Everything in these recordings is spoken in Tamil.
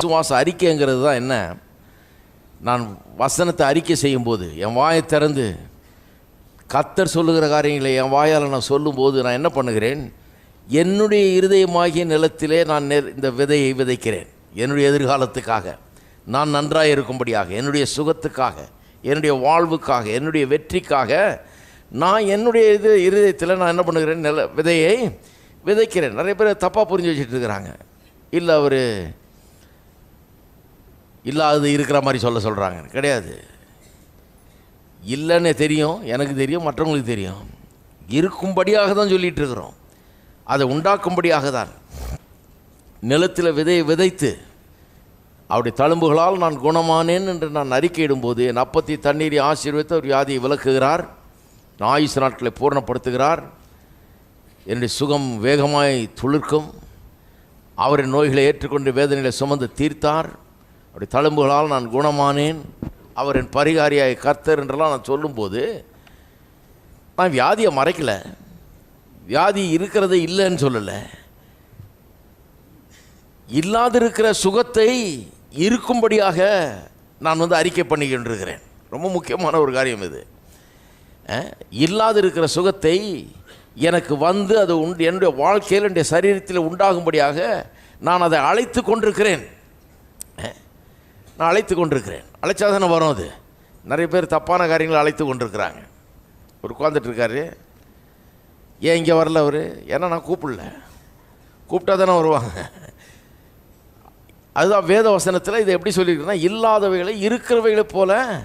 விசுவாச அறிக்கைங்கிறது தான் என்ன? நான் வசனத்தை அறிக்கை செய்யும்போது என் வாயை திறந்து கத்தர் சொல்லுகிற காரியங்களை என் வாயால் நான் சொல்லும்போது நான் என்ன பண்ணுகிறேன்? என்னுடைய இருதயமாகிய நிலத்திலே நான் நெ- இந்த விதையை விதைக்கிறேன். என்னுடைய எதிர்காலத்துக்காக. நான் நன்றாக இருக்கும்படியாக என்னுடைய சுகத்துக்காக என்னுடைய வாழ்வுக்காக என்னுடைய வெற்றிக்காக நான் என்னுடைய இது இருதயத்தில் நான் என்ன பண்ணுகிறேன்? நில விதையை விதைக்கிறேன். நிறைய பேர் தப்பாக புரிஞ்சு வச்சுட்டு இருக்கிறாங்க. இல்லை அவர் இல்லாதது இருக்கிற மாதிரி சொல்ல சொல்கிறாங்க கிடையாது. இல்லைன்னு தெரியும் எனக்கு தெரியும் மற்றவங்களுக்கு தெரியும். இருக்கும்படியாக தான் சொல்லிகிட்டு இருக்கிறோம். அதை உண்டாக்கும்படியாக தான். நிலத்தில் விதையை விதைத்து அவருடைய தழும்புகளால் நான் குணமானேன் என்று நான் அறிக்கையிடும்போது என் அப்பத்தி தண்ணீரை ஆசீர்வித்து அவர் வியாதியை விளக்குகிறார் நான் ஆயுசு நாட்களை பூர்ணப்படுத்துகிறார். என்னுடைய சுகம் வேகமாய் துளிர்க்கும். அவரின் நோய்களை ஏற்றுக்கொண்டு வேதனைகளை சுமந்து தீர்த்தார். அப்படி தழும்புகளால் நான் குணமானேன் அவரின் பரிகாரியாய் கர்த்தர் என்றெல்லாம் நான் சொல்லும்போது நான் வியாதியை மறைக்கலை. வியாதி இருக்கிறது இல்லைன்னு சொல்லலை. இல்லாதிருக்கிற சுகத்தை இருக்கும்படியாக நான் வந்து அறிக்கை பண்ணிக்கின்றிருக்கிறேன். ரொம்ப முக்கியமான ஒரு காரியம் இது. இல்லாதிருக்கிற சுகத்தை எனக்கு வந்து அது உண்டு என்னுடைய வாழ்க்கையில் என்னுடைய சரீரத்தில் உண்டாகும்படியாக நான் அதை அழைத்து கொண்டிருக்கிறேன். நான் அழைத்து கொண்டிருக்கிறேன். அழைச்சா தானே வரும் அது? நிறைய பேர் தப்பான காரியங்களை அழைத்து கொண்டிருக்கிறாங்க. ஒரு உட்காந்துட்ருக்காரு ஏன் இங்கே வரல அவர்? ஏன்னா நான் கூப்பிடல. கூப்பிட்டா தானே வருவாங்க. அதுதான் வேத வசனத்தில் இதை எப்படி சொல்லியிருக்கிறேன்னா இல்லாதவைகளை இருக்கிறவைகளை போல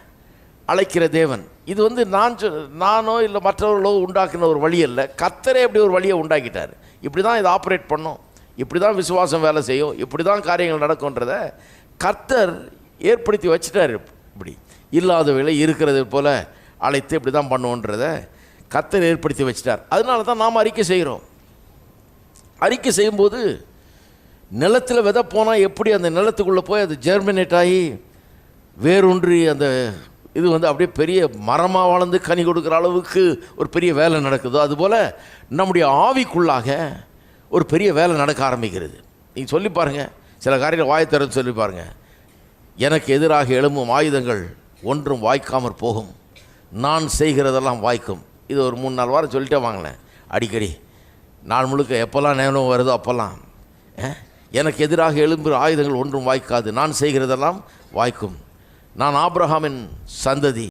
அழைக்கிற தேவன். இது வந்து நான் சொ- நானோ இல்லை மற்றவர்களோ உண்டாக்கின ஒரு வழி அல்ல. கத்தரே இப்படி ஒரு வழியை உண்டாக்கிட்டார். இப்படி தான் இதை ஆப்ரேட் பண்ணும். இப்படி தான் விசுவாசம் வேலை செய்யும். இப்படி தான் காரியங்கள் நடக்கும்ன்றத கர்த்தர் ஏற்படுத்தி வச்சுட்டார் இப்படி. இல்லாதவைகளை இருக்கிறது போல் அழைத்து இப்படி தான் பண்ணுவோன்றத கத்தர் ஏற்படுத்தி வச்சிட்டார். அதனால தான் நாம் அறிக்கை செய்கிறோம். அறிக்கை செய்யும்போது நிலத்தில் விதை போனால் எப்படி அந்த நிலத்துக்குள்ளே போய் அது ஜெர்மினேட் ஆகி வேரூன்றி அந்த இது வந்து அப்படியே பெரிய மரமாக வளர்ந்து கனி கொடுக்குற அளவுக்கு ஒரு பெரிய வேலை நடக்குதோ அதுபோல் நம்முடைய ஆவிக்குள்ளாக ஒரு பெரிய வேலை நடக்க ஆரம்பிக்கிறது. நீங்கள் சொல்லி பாருங்கள் சில காரியங்கள் வாயத்தரன்னு சொல்லி பாருங்கள் எனக்கு எதிராக எழும்பும் ஆயுதங்கள் ஒன்றும் வாய்க்காமற் போகும். நான் செய்கிறதெல்லாம் வாய்க்கும். இது ஒரு மூணு நாலு வாரம் சொல்லிட்டே வாங்கினேன் அடிக்கடி. நாள் முழுக்க எப்போல்லாம் நேரம் வருதோ அப்போல்லாம். எனக்கு எதிராக எழும்புகிற ஆயுதங்கள் ஒன்றும் வாய்க்காது. நான் செய்கிறதெல்லாம் வாய்க்கும். நான் ஆப்ரஹாமின் சந்ததி.